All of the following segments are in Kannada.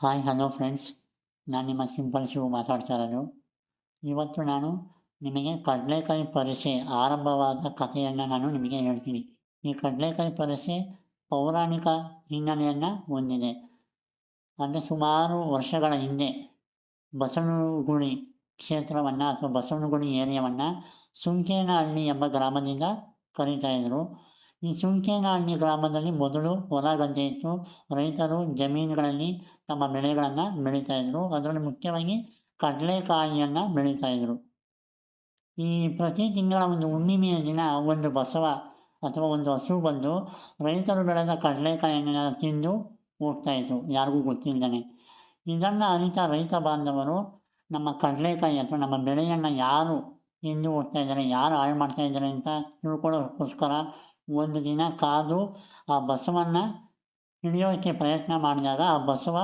ಹಾಯ್ ಹಲೋ ಫ್ರೆಂಡ್ಸ್ ನಾನು ನಿಮ್ಮ ಸಿಂಪಲ್ ಶಿವು ಮಾತಾಡ್ತಾ ಇರೋದು. ಇವತ್ತು ನಾನು ನಿಮಗೆ ಕಡಲೆಕಾಯಿ ಪರಿಸೆ ಆರಂಭವಾದ ಕಥೆಯನ್ನು ನಾನು ನಿಮಗೆ ಹೇಳ್ತೀನಿ. ಈ ಕಡಲೆಕಾಯಿ ಪರಿಸೆ ಪೌರಾಣಿಕ ಹಿನ್ನೆಲೆಯನ್ನು ಹೊಂದಿದೆ. ಅಂದರೆ ಸುಮಾರು ವರ್ಷಗಳ ಹಿಂದೆ ಬಸವನಗುಡಿ ಕ್ಷೇತ್ರವನ್ನು ಅಥವಾ ಬಸವನಗುಡಿ ಏರಿಯಾವನ್ನು ಸುಂಕೇನಹಳ್ಳಿ ಎಂಬ ಗ್ರಾಮದಿಂದ ಕರೀತಾ ಇದ್ದರು ಈ ಸುಂಕೇನಹಳ್ಳಿ ಗ್ರಾಮದಲ್ಲಿ ಮೊದಲು ಹೊಲ ಗದ್ದೆ ಇತ್ತು. ರೈತರು ಜಮೀನುಗಳಲ್ಲಿ ತಮ್ಮ ಬೆಳೆಗಳನ್ನು ಬೆಳೀತಾ ಇದ್ರು. ಅದರಲ್ಲಿ ಮುಖ್ಯವಾಗಿ ಕಡಲೆಕಾಯಿಯನ್ನು ಬೆಳೀತಾ ಇದ್ರು. ಈ ಪ್ರತಿ ತಿಂಗಳ ಒಂದು ಹುಣ್ಣಿಮೆಯ ದಿನ ಒಂದು ಬಸವ ಅಥವಾ ಒಂದು ಹಸು ಬಂದು ರೈತರು ಬೆಳೆದ ಕಡಲೆಕಾಯಿಯನ್ನು ತಿಂದು ಹೋಗ್ತಾ ಇತ್ತು ಯಾರಿಗೂ ಗೊತ್ತಿಲ್ಲದೇ ಇದನ್ನು ಅರಿತ ರೈತ ಬಾಂಧವರು ನಮ್ಮ ಕಡಲೆಕಾಯಿ ಅಥವಾ ನಮ್ಮ ಬೆಳೆಯನ್ನು ಯಾರು ತಿಂದು ಹೋಗ್ತಾ ಇದ್ದಾರೆ, ಯಾರು ಹಾಳು ಮಾಡ್ತಾ ಇದ್ದಾರೆ ಅಂತ ತಿಳ್ಕೊಳ್ಳೋಕ್ಕೋಸ್ಕರ ಒಂದು ದಿನ ಕಾದು ಆ ಬಸವನ್ನು ಹಿಡಿಯೋಕ್ಕೆ ಪ್ರಯತ್ನ ಮಾಡಿದಾಗ ಆ ಬಸವ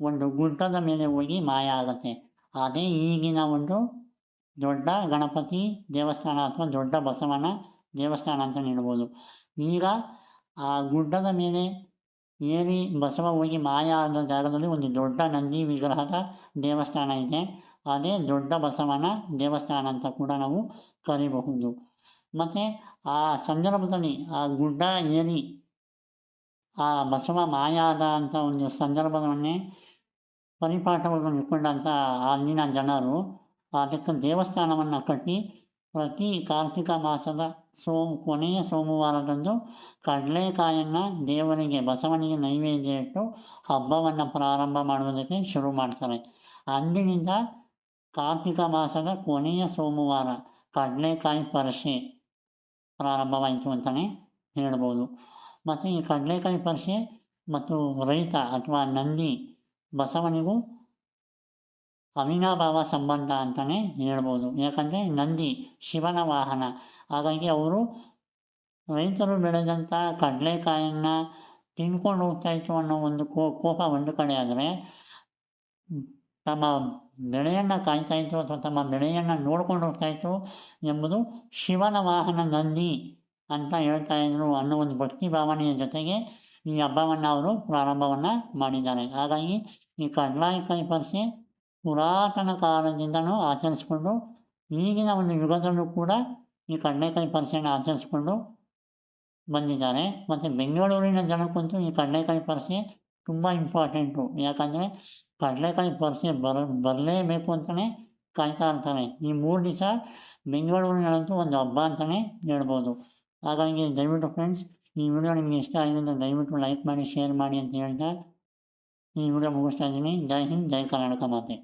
ಒಂದು ಗುಡ್ಡದ ಮೇಲೆ ಹೋಗಿ ಮಾಯ ಆಗುತ್ತೆ. ಅದೇ ಈಗಿನ ಒಂದು ದೊಡ್ಡ ಗಣಪತಿ ದೇವಸ್ಥಾನ ಅಥವಾ ದೊಡ್ಡ ಬಸವನ ದೇವಸ್ಥಾನ ಅಂತ ಹೇಳ್ಬೋದು. ಈಗ ಆ ಗುಡ್ಡದ ಮೇಲೆ ಏರಿ ಬಸವ ಹೋಗಿ ಮಾಯ ಆದ ಜಾಗದಲ್ಲಿ ಒಂದು ದೊಡ್ಡ ನಂದಿ ವಿಗ್ರಹದ ದೇವಸ್ಥಾನ ಇದೆ. ಅದೇ ದೊಡ್ಡ ಬಸವನ ದೇವಸ್ಥಾನ ಅಂತ ಕೂಡ ನಾವು ಕರಿಬಹುದು. ಮತ್ತು ಆ ಸಂದರ್ಭದಲ್ಲಿ ಆ ಗುಡ್ಡ ಏರಿ, ಆ ಬಸವ ಮಾಯಾದ ಅಂತ ಒಂದು ಸಂದರ್ಭವನ್ನೇ ಪರಿಪಾಠವನ್ನು ಇಟ್ಕೊಂಡಂಥ ಅಲ್ಲಿನ ಜನರು ಅದಕ್ಕೆ ದೇವಸ್ಥಾನವನ್ನು ಕಟ್ಟಿ ಪ್ರತಿ ಕಾರ್ತಿಕ ಮಾಸದ ಸೋಮ್, ಕೊನೆಯ ಸೋಮವಾರದಂದು ಕಡಲೆಕಾಯನ್ನು ದೇವರಿಗೆ, ಬಸವನಿಗೆ ನೈವೇದ್ಯ ಇಟ್ಟು ಹಬ್ಬವನ್ನು ಪ್ರಾರಂಭ ಮಾಡುವುದಕ್ಕೆ ಶುರು ಮಾಡ್ತಾರೆ. ಅಂದಿನಿಂದ ಕಾರ್ತಿಕ ಮಾಸದ ಕೊನೆಯ ಸೋಮವಾರ ಕಡಲೆಕಾಯಿ ಪರಿಷೆ ಪ್ರಾರಂಭವಾಯಿತು ಅಂತಲೇ ಹೇಳ್ಬೋದು. ಮತ್ತು ಈ ಕಡಲೆಕಾಯಿ ಪರಿಷೆ ಮತ್ತು ರೈತ ಅಥವಾ ನಂದಿ ಬಸವನಿಗೂ ಅವಿನಾಭಾವ ಸಂಬಂಧ ಅಂತಲೇ ಹೇಳ್ಬೋದು. ಯಾಕಂದರೆ ನಂದಿ ಶಿವನ ವಾಹನ. ಹಾಗಾಗಿ ಅವರು ರೈತರು ಬೆಳೆದಂಥ ಕಡಲೆಕಾಯನ್ನು ತಿನ್ಕೊಂಡು ಹೋಗ್ತಾಯಿತ್ತು ಅನ್ನೋ ಒಂದು ಕೋಪ ಒಂದು ಕಡೆ ಆದರೆ ತಮ್ಮ ಬೆಳೆಯನ್ನು ಕಾಯ್ತಾ ಇತ್ತು ಅಥವಾ ತಮ್ಮ ಬೆಳೆಯನ್ನು ನೋಡ್ಕೊಂಡು ಹೋಗ್ತಾ ಇತ್ತು ಎಂಬುದು ಶಿವನ ವಾಹನ ನಂದಿ ಅಂತ ಹೇಳ್ತಾ ಇದ್ರು ಅನ್ನೋ ಒಂದು ಭಕ್ತಿ ಭಾವನೆಯ ಜೊತೆಗೆ ಈ ಹಬ್ಬವನ್ನು ಅವರು ಪ್ರಾರಂಭವನ್ನು ಮಾಡಿದ್ದಾರೆ. ಹಾಗಾಗಿ ಈ ಕಡಲೆಕಾಯಿ ಕೈಪರ್ಸೆ ಪುರಾತನ ಕಾಲದಿಂದನೂ ಆಚರಿಸ್ಕೊಂಡು ಈಗಿನ ಒಂದು ಯುಗದಲ್ಲೂ ಕೂಡ ಈ ಕಡಲೆಕಾಯಿ ಪರಿಸೆಯನ್ನು ಆಚರಿಸ್ಕೊಂಡು ಬಂದಿದ್ದಾರೆ. ಮತ್ತು ಬೆಂಗಳೂರಿನ ಜನಕ್ಕಂತೂ ಈ ಕಡಲೆಕಾಯಿ ಪರಿಷೆ ತುಂಬ ಇಂಪಾರ್ಟೆಂಟು ಯಾಕಂದರೆ ಕಡಲೆಕಾಯಿ ಪರಿಸ್ಥಿತಿ ಬರ, ಬರಲೇಬೇಕು ಅಂತಲೇ ಕಾಯ್ತಾ ಇರ್ತಾನೆ ಈ ಮೂರು ದಿವಸ ಬೆಂಗಳೂರಿನಲ್ಲಂತೂ ಒಂದು ಹಬ್ಬ ಅಂತಲೇ ಹೇಳ್ಬೋದು. ಹಾಗಾಗಿ ದಯವಿಟ್ಟು ಫ್ರೆಂಡ್ಸ್ ಈ ವಿಡಿಯೋ ನಿಮಗೆ ಇಷ್ಟ ಆಗಿದ್ರೆ ದಯವಿಟ್ಟು ಲೈಕ್ ಮಾಡಿ ಶೇರ್ ಮಾಡಿ ಅಂತ ಹೇಳ್ತಾ ಈ ವಿಡಿಯೋ ಮುಗಿಸ್ತಾ ಇದ್ದೀನಿ. ಜೈ ಹಿಂದ್, ಜೈ ಕರ್ನಾಟಕ ಮಾತೆ.